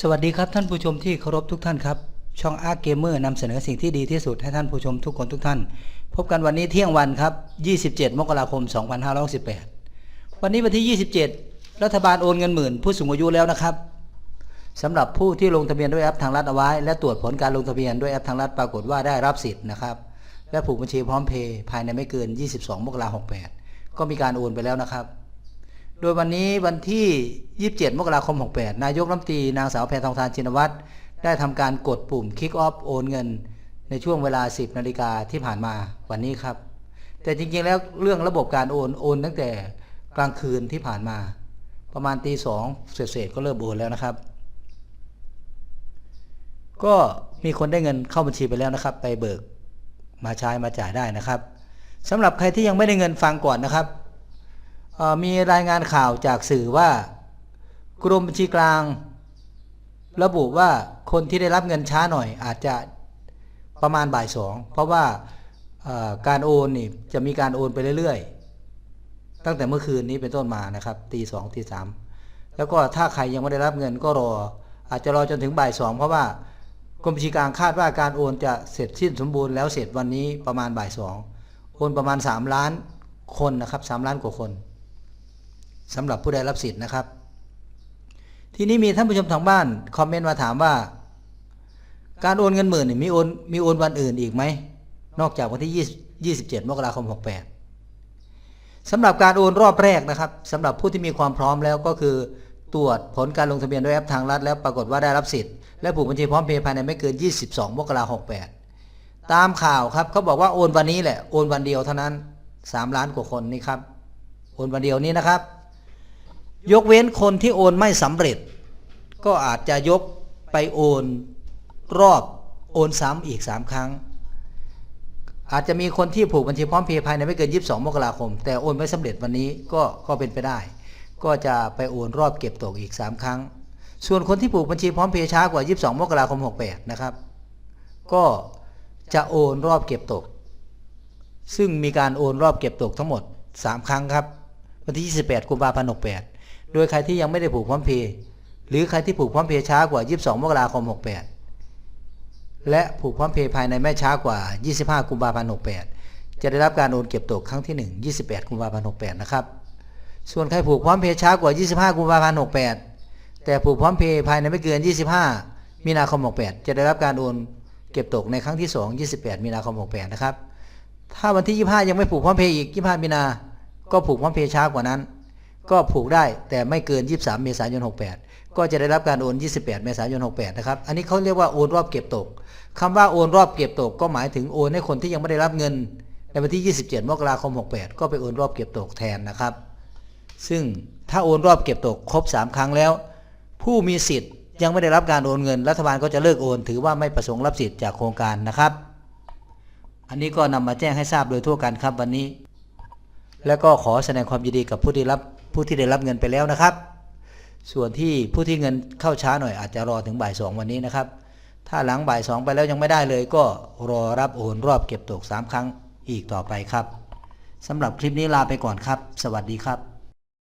สวัสดีครับท่านผู้ชมที่เคารพทุกท่านครับ ช่องอาร์เกมเมอร์นำเสนอสิ่งที่ดีที่สุดให้ท่านผู้ชมทุกคนทุกท่าน พบกันวันนี้เที่ยงวันครับ 27 มกราคม 2568วันนี้วันที่ 27 รัฐบาลโอนเงินหมื่น ผู้สูงอายุแล้วนะครับสำหรับผู้ที่ลงทะเบียนด้วยแอปทางรัฐเอาไว้ และตรวจผลการลงทะเบียนด้วยแอปทางรัฐปรากฏว่าได้รับสิทธิ์นะครับและผูกบัญชีพร้อมเพย์ภายในไม่เกิน 22 มกราคม 68 ก็มีการโอนไปแล้วนะครับ ดยวันนี้วันที่ 27 มกราคม 68 นายกรัฐมนตรีนางสาวแพทองทานชินวัตรได้ทำการกดปุ่ม Kick Off โอนเงิน ในช่วงเวลา 10 นาฬิกาที่ผ่านมาวันนี้ครับ แต่จริงๆแล้วเรื่องระบบการโอนโอนตั้งแต่กลางคืนที่ผ่านมา ประมาณตีสองเศษๆก็เริ่มโอนแล้วนะครับ ก็มีคนได้เงินเข้าบัญชีไปแล้วนะครับ ไปเบิกมาใช้มาจ่ายได้นะครับสำหรับใครที่ยังไม่ได้เงินฟังก่อนนะครับ มีรายงานข่าวจากสื่อว่า กรมบัญชีกลาง ระบุว่าคนที่ได้รับเงินช้าหน่อยอาจจะประมาณบ่ายสองเพราะว่าการโอนนี่จะมีการโอนไปเรื่อยๆ ตั้งแต่เมื่อคืนนี้เป็นต้นมานะครับตีสองตีสามแล้วก็ถ้าใครยังไม่ได้รับเงินก็รอ อาจจะรอจนถึงบ่ายสองเพราะว่ากรมบัญชีกลางคาดว่าการโอนจะเสร็จสิ้นสมบูรณ์แล้วเสร็จวันนี้ประมาณบ่ายสองโอนประมาณ 3 ล้านคนนะครับ3ล้านกว่าคน สำหรับผู้ได้รับสิทธิ์นะครับ ทีนี้มีท่านผู้ชมทางบ้านคอมเมนต์มาถามว่า การโอนเงินหมื่นนี่มีโอนมีโอนวันอื่นอีกไหมนอกจากวันที่ 20 27 มกราคม 68สำหรับการโอนรอบแรกนะครับสำหรับผู้ที่มีความพร้อมแล้วก็คือตรวจผลการลงทะเบียนด้วยแอปทางรัฐแล้วปรากฏว่าได้รับสิทธิ์และผูกบัญชีพร้อมเพย์ภายในไม่เกิน 22 มกราคม 68 ตามข่าวครับเขาบอกว่าโอนวันนี้แหละโอนวันเดียวเท่านั้น 3 ล้านกว่าคนนี่ครับโอนวันเดียวนี้นะครับ ยกเว้นคนที่โอนไม่สำเร็จ ก็อาจจะยกไปโอนรอบโอนซ้ำอีก3ครั้ง อาจจะมีคนที่ผูกบัญชีพร้อมเพย์ภายในไม่เกิน 22 มกราคม แต่โอนไม่สำเร็จวันนี้ก็ก็เป็นไปได้ ก็จะไปโอนรอบเก็บตกอีก 3 ครั้ง ส่วนคนที่ผูกบัญชีพร้อมเพย์ช้ากว่า 22 มกราคม 68 นะครับ ก็จะโอนรอบเก็บตก ซึ่งมีการโอนรอบเก็บตกทั้งหมด 3 ครั้งครับ วันที่ 28 กุมภาพันธ์ 68 โดยใครที่ยังไม่ได้ผูกพร้อมเพย์หรือใครที่ผูกพร้อมเพย์ช้ากว่า 22 มกราคม 68 และผูกพร้อมเพย์ภายในไม่ช้ากว่า 25 กุมภาพันธ์ 68 จะได้รับการโอนเก็บตกครั้งที่ 1 28 กุมภาพันธ์ 68 นะครับ ส่วนใครผูกพร้อมเพย์ช้ากว่า 25 กุมภาพันธ์ 68 แต่ผูกพร้อมเพย์ภายในไม่เกิน 25 มีนาคม 68 จะได้รับการโอนเก็บตกในครั้งที่ 2 28 มีนาคม 68 นะครับ ถ้าวันที่ 25 ยังไม่ผูกพร้อมเพย์อีก 25 มีนา ก็ผูกพร้อมเพย์ช้ากว่านั้น ก็ผูกได้แต่ไม่เกิน 23 เมษายน 68 ก็จะได้รับการโอน 28 เมษายน 68 นะครับ อันนี้เขาเรียกว่าโอนรอบเก็บตกคำว่าโอนรอบเก็บตก ก็หมายถึงโอนให้คนที่ยังไม่ได้รับเงิน ในวันที่ 27 มกราคม 68 ก็ไปโอนรอบเก็บตกแทนนะครับ ซึ่งถ้าโอนรอบเก็บตกครบ 3 ครั้งแล้ว ผู้มีสิทธิ์ยังไม่ได้รับการโอนเงิน รัฐบาลก็จะเลิกโอน ถือว่าไม่ประสงค์รับสิทธิ์จากโครงการนะครับ อันนี้ก็นำมาแจ้งให้ทราบโดยทั่วกันครับวันนี้ แล้วก็ขอแสดงความยินดีกับผู้ที่รับ ผู้ที่ได้รับเงินไปแล้วนะครับ ส่วนที่ผู้ที่เงินเข้าช้าหน่อยอาจจะรอถึงบ่ายสองวันนี้นะครับ ถ้าหลังบ่ายสองไปแล้วยังไม่ได้เลย ก็รอรับโอนรอบเก็บตก 3 ครั้งอีกต่อไปครับสำหรับคลิปนี้ลาไปก่อนครับ สวัสดีครับ